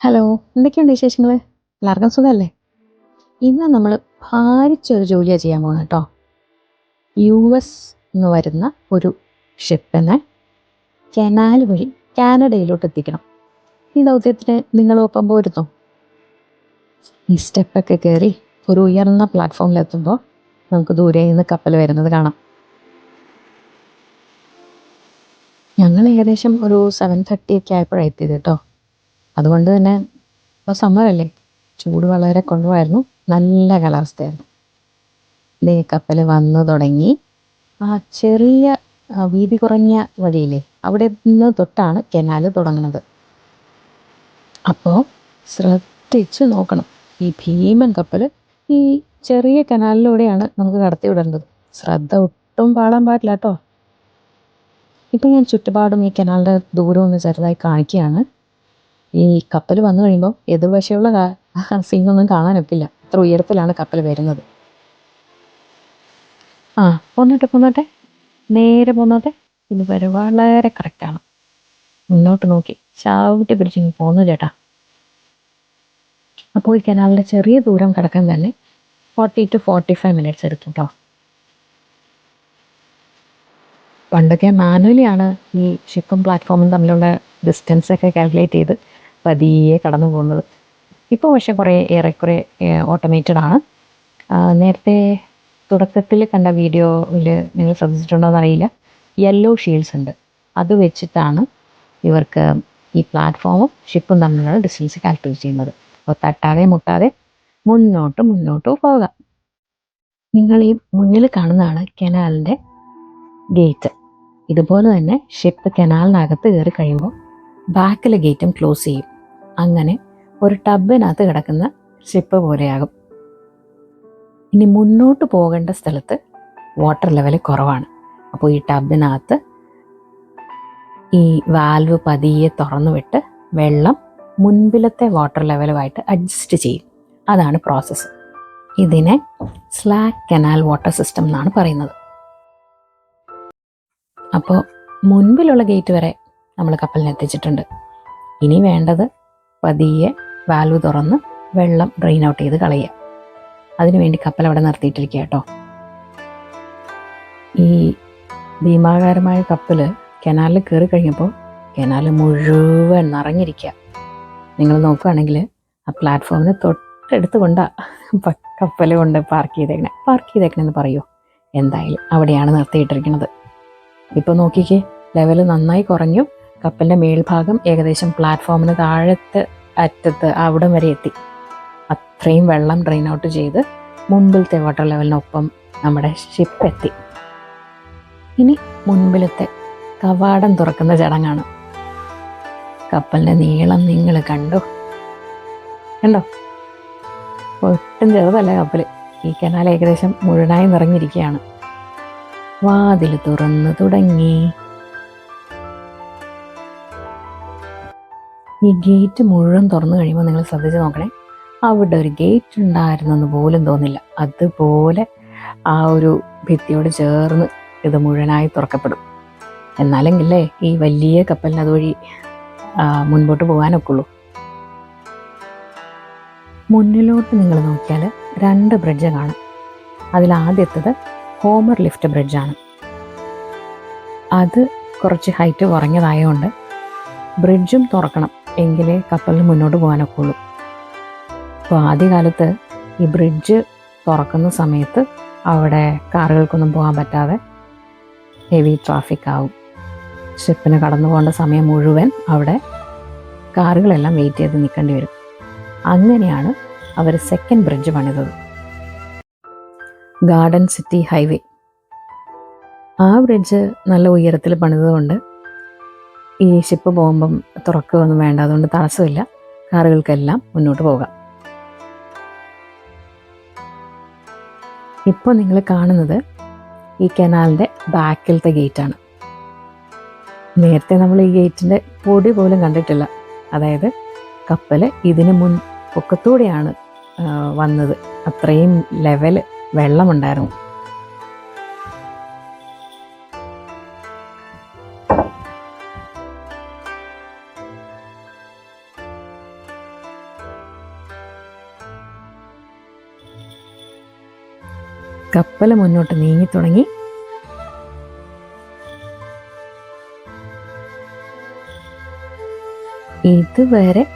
Hello എന്തൊക്കെയുണ്ട് വിശേഷങ്ങൾ എല്ലാവർക്കും സുഖമല്ലേ ഇന്ന് നമ്മൾ ഭാരിച്ചൊരു ജോലിയാണ് ചെയ്യാൻ പോകുന്നത് കേട്ടോ. യു എസ് എന്ന് വരുന്ന ഒരു ഷിപ്പിനെ കനാൽ വഴി കാനഡയിലോട്ട് എത്തിക്കണം. ഈ ദൗത്യത്തിന് നിങ്ങളൊപ്പം പോരുന്നു? ഈ സ്റ്റെപ്പൊക്കെ കയറി ഒരു ഉയർന്ന പ്ലാറ്റ്ഫോമിലെത്തുമ്പോൾ നമുക്ക് ദൂരെ നിന്ന് കപ്പൽ വരുന്നത് കാണാം. ഞങ്ങൾ ഏകദേശം ഒരു സെവൻ തേർട്ടി ഒക്കെ ആയപ്പോഴാണ് എത്തിയത് കേട്ടോ. അതുകൊണ്ട് തന്നെ ഇപ്പോൾ സമ്മറല്ലേ ചൂട് വളരെ കുറവായിരുന്നു. നല്ല കാലാവസ്ഥയായിരുന്നു. ഇതേ കപ്പൽ വന്നു തുടങ്ങി. ആ ചെറിയ വീതി കുറഞ്ഞ വഴിയില്ലേ? അവിടെ നിന്ന് തൊട്ടാണ് കനാൽ തുടങ്ങുന്നത്. അപ്പോൾ ശ്രദ്ധിച്ച് നോക്കണം. ഈ ഭീമൻ കപ്പൽ ഈ ചെറിയ കനാലിലൂടെയാണ് നമുക്ക് കടത്തി വിടേണ്ടത് ശ്രദ്ധ ഒട്ടും പാടാൻ പാടില്ല കേട്ടോ ഇപ്പം ഞാൻ ചുറ്റുപാടും ഈ കനാലിന്റെ ദൂരം ഒന്ന് ചെറുതായി കാണിക്കുകയാണ്. ഈ കപ്പൽ വന്നു കഴിയുമ്പോൾ എതിർവശയുള്ള സീനൊന്നും കാണാനൊക്കില്ല. അത്ര ഉയരത്തിലാണ് കപ്പൽ വരുന്നത്. ആ പോന്നോട്ടെ പോന്നോട്ടെ. നേരെ പോന്നോട്ടെ. ഇത് വളരെ കറക്റ്റാണ് മുന്നോട്ട് നോക്കി. ചാവിട്ട് പിടിച്ചിങ്ങ് പോന്നു ചേട്ടാ. അപ്പോൾ ഈ കനാലിന്റെ ചെറിയ ദൂരം കിടക്കാൻ തന്നെ forty two forty five minutes എടുക്കും കേട്ടോ പണ്ടൊക്കെ മാനുവലിയാണ് ഈ ഷിപ്പും പ്ലാറ്റ്ഫോമും തമ്മിലുള്ള ഡിസ്റ്റൻസൊക്കെ കാൽക്കുലേറ്റ് ചെയ്ത് പതിയെ കടന്നു പോകുന്നത്. ഇപ്പോൾ പക്ഷേ കുറേ ഏറെക്കുറെ ഓട്ടോമേറ്റഡ് ആണ്. നേരത്തെ തുടക്കത്തിൽ കണ്ട വീഡിയോയിൽ നിങ്ങൾ ശ്രദ്ധിച്ചിട്ടുണ്ടോ എന്നറിയില്ല. യെല്ലോ ഷീൽഡ്സ് ഉണ്ട്. അത് വെച്ചിട്ടാണ് ഇവർക്ക് ഈ പ്ലാറ്റ്ഫോമും ഷിപ്പും തമ്മിലുള്ള ഡിസ്റ്റൻസ് കാൽക്കുലേറ്റ് ചെയ്യുന്നത്. അപ്പോൾ തട്ടാതെ മുട്ടാതെ മുന്നോട്ട് മുന്നോട്ട് പോകാം നിങ്ങൾ ഈ മുന്നിൽ കാണുന്നതാണ് കനാലിന്റെ ഗേറ്റ് ഇതുപോലെ തന്നെ ഷിപ്പ് കനാലിനകത്ത് കയറി കഴിയുമ്പോൾ ബാക്കിലെ ഗേറ്റും ക്ലോസ് ചെയ്യും. അങ്ങനെ ഒരു ടബിനകത്ത് കിടക്കുന്ന ഷിപ്പ് പോലെയാകും. ഇനി മുന്നോട്ട് പോകേണ്ട സ്ഥലത്ത് വാട്ടർ ലെവൽ കുറവാണ്. അപ്പോൾ ഈ ടബിനകത്ത് ഈ വാൽവ് പതിയെ തുറന്നു വിട്ട് വെള്ളം മുൻപിലത്തെ വാട്ടർ ലെവലുമായിട്ട് അഡ്ജസ്റ്റ് ചെയ്യും. അതാണ് പ്രോസസ്സ് ഇതിനെ സ്ലാക്ക് കനാൽ വാട്ടർ സിസ്റ്റം എന്നാണ് പറയുന്നത്. അപ്പോൾ മുൻപിലുള്ള ഗേറ്റ് വരെ നമ്മൾ കപ്പലിനെ എത്തിച്ചിട്ടുണ്ട്. ഇനി വേണ്ടത് പതിയെ വാൽവ് തുറന്ന് വെള്ളം ഡ്രെയിൻ ഔട്ട് ചെയ്ത് കളയുക അതിനുവേണ്ടി കപ്പൽ അവിടെ നിർത്തിയിട്ടിരിക്കുക കേട്ടോ. ഈ ഭീമാകാരമായ കപ്പൽ കനാലിൽ കയറി കഴിഞ്ഞപ്പോൾ കനാൽ മുഴുവൻ നിറഞ്ഞിരിക്കുക. നിങ്ങൾ നോക്കുകയാണെങ്കിൽ ആ പ്ലാറ്റ്ഫോമിന് തൊട്ടടുത്ത് കൊണ്ടാ കപ്പൽ കൊണ്ട് പാർക്ക് ചെയ്തേക്കണേ. പാർക്ക് ചെയ്തേക്കണെന്ന് പറയൂ. എന്തായാലും അവിടെയാണ് നിർത്തിയിട്ടിരിക്കുന്നത്. ഇപ്പോൾ നോക്കിക്കേ ലെവൽ നന്നായി കുറഞ്ഞു. കപ്പലിന്റെ മേൽഭാഗം ഏകദേശം പ്ലാറ്റ്ഫോമിന് താഴത്തെ അറ്റത്ത് അവിടം വരെ എത്തി. അത്രയും വെള്ളം ഡ്രെയിൻ ഔട്ട് ചെയ്ത് മുമ്പിലത്തെ വാട്ടർ ലെവലിനൊപ്പം നമ്മുടെ ഷിപ്പ് എത്തി. ഇനി മുൻപിലത്തെ കവാടം തുറക്കുന്ന ചടങ്ങാണ്. കപ്പലിന്റെ നീളം നിങ്ങൾ കണ്ടു? കണ്ടോ? ഒട്ടും ചെറുതല്ല കപ്പൽ ഈ കനാൽ ഏകദേശം മുഴുവനായി നിറഞ്ഞിരിക്കുകയാണ്. വാതിൽ തുറന്നു തുടങ്ങി. ഈ ഗേറ്റ് മുഴുവൻ തുറന്നു കഴിയുമ്പോൾ നിങ്ങൾ ശ്രദ്ധിച്ച് നോക്കണേ. അവിടെ ഒരു ഗേറ്റ് ഉണ്ടായിരുന്നെന്ന് പോലും തോന്നില്ല. അതുപോലെ ആ ഒരു ഭിത്തിയോട് ചേർന്ന് ഇത് മുഴുവനായി തുറക്കപ്പെടും. എന്നാലെങ്കിലേ ഈ വലിയ കപ്പലിന് അതുവഴി മുൻപോട്ട് പോകാനൊക്കുള്ളൂ. മുന്നിലോട്ട് നിങ്ങൾ നോക്കിയാൽ രണ്ട് ബ്രിഡ്ജ് കാണും. അതിൽ ആദ്യത്തത് ഹോമർ ലിഫ്റ്റ് ബ്രിഡ്ജാണ്. അത് കുറച്ച് ഹൈറ്റ് കുറഞ്ഞതായതുകൊണ്ട് ബ്രിഡ്ജും തുറക്കണം. എങ്കിലേ കപ്പലിന് മുന്നോട്ട് പോകാനൊക്കുള്ളൂ. അപ്പോൾ ആദ്യകാലത്ത് ഈ ബ്രിഡ്ജ് തുറക്കുന്ന സമയത്ത് അവിടെ കാറുകൾക്കൊന്നും പോകാൻ പറ്റാതെ ഹെവി ട്രാഫിക് ആവും ഷിപ്പിന് കടന്നു പോകേണ്ട സമയം മുഴുവൻ അവിടെ കാറുകളെല്ലാം വെയിറ്റ് ചെയ്ത് നിൽക്കേണ്ടി വരും. അങ്ങനെയാണ് അവർ സെക്കൻഡ് ബ്രിഡ്ജ് പണിതത്. Garden city highway. ആ ബ്രിഡ്ജ് നല്ല ഉയരത്തിൽ പണിതുകൊണ്ട് ഈ ഷിപ്പ് പോകുമ്പം തുറക്കുകയൊന്നും വേണ്ട. അതുകൊണ്ട് തടസ്സമില്ല. കാറുകൾക്കെല്ലാം മുന്നോട്ട് പോകാം. ഇപ്പോൾ നിങ്ങൾ കാണുന്നത് ഈ കനാലിന്റെ ബാക്കിലത്തെ ഗേറ്റാണ്. നേരത്തെ നമ്മൾ ഈ ഗേറ്റിന്റെ പൊടി പോലും കണ്ടിട്ടില്ല. അതായത് കപ്പൽ ഇതിന് മുൻ പൊക്കത്തൂടെയാണ് വന്നത്. അത്രയും ലെവൽ വെള്ളമുണ്ടായിരുന്നു. കപ്പൽ മുന്നോട്ട് നീങ്ങി തുടങ്ങി. ഇതുവരെ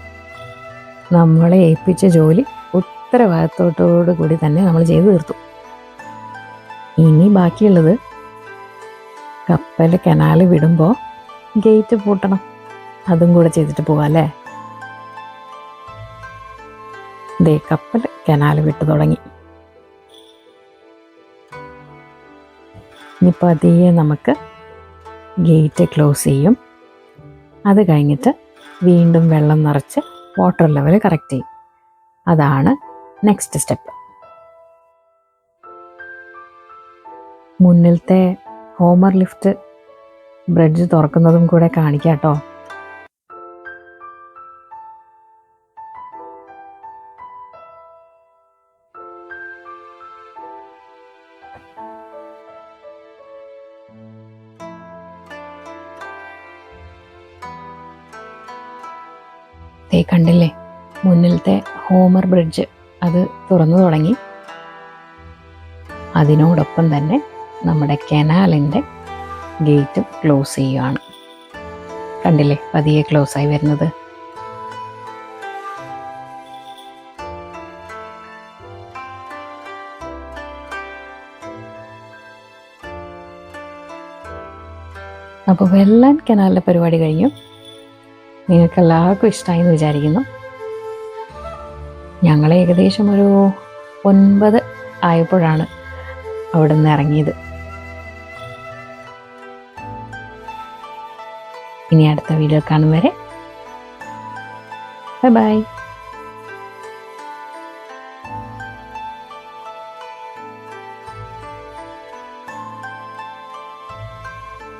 നമ്മളെ ഏൽപ്പിച്ച ജോലി ഉത്തരവാദിത്തോടു കൂടി തന്നെ നമ്മൾ ചെയ്തു തീർത്തു. ഇനി ബാക്കിയുള്ളത് കപ്പൽ കനാൽ വിടുമ്പോൾ ഗേറ്റ് പൂട്ടണം. അതും കൂടെ ചെയ്തിട്ട് പോകാം അല്ലേ? ദേ കപ്പൽ കനാൽ വിട്ടു തുടങ്ങി. ഇനി പതിയെ നമുക്ക് ഗേറ്റ് ക്ലോസ് ചെയ്യും. അത് കഴിഞ്ഞിട്ട് വീണ്ടും വെള്ളം നിറച്ച് വാട്ടർ ലെവൽ കറക്റ്റ് ചെയ്യും. അതാണ് നെക്സ്റ്റ് സ്റ്റെപ്പ്. മുന്നിലത്തെ ഹോമർ ലിഫ്റ്റ് ബ്രിഡ്ജ് തുറക്കുന്നതും കൂടെ കാണിക്കാം കേട്ടോ. കണ്ടില്ലേ? മുന്നിലത്തെ ഹോമർ ബ്രിഡ്ജ്. അത് തുറന്നു തുടങ്ങി. അതിനോടൊപ്പം തന്നെ നമ്മുടെ കനാലിന്റെ ഗേറ്റും ക്ലോസ് ചെയ്യുകയാണ് കണ്ടില്ലേ? പതിയെ ക്ലോസ് ആയി വരുന്നത്. അപ്പോൾ വെള്ളാൻ കനാലിലെ പരിപാടി കഴിഞ്ഞു. നിങ്ങൾക്ക് എല്ലാവർക്കും ഇഷ്ടമായി എന്ന് വിചാരിക്കുന്നു. ഞങ്ങൾ ഏകദേശം ഒരു ഒൻപത് ആയപ്പോഴാണ് അവിടെ നിന്ന് ഇറങ്ങിയത്. ഇനി അടുത്ത വീഡിയോ കാണും വരെ. Bye bye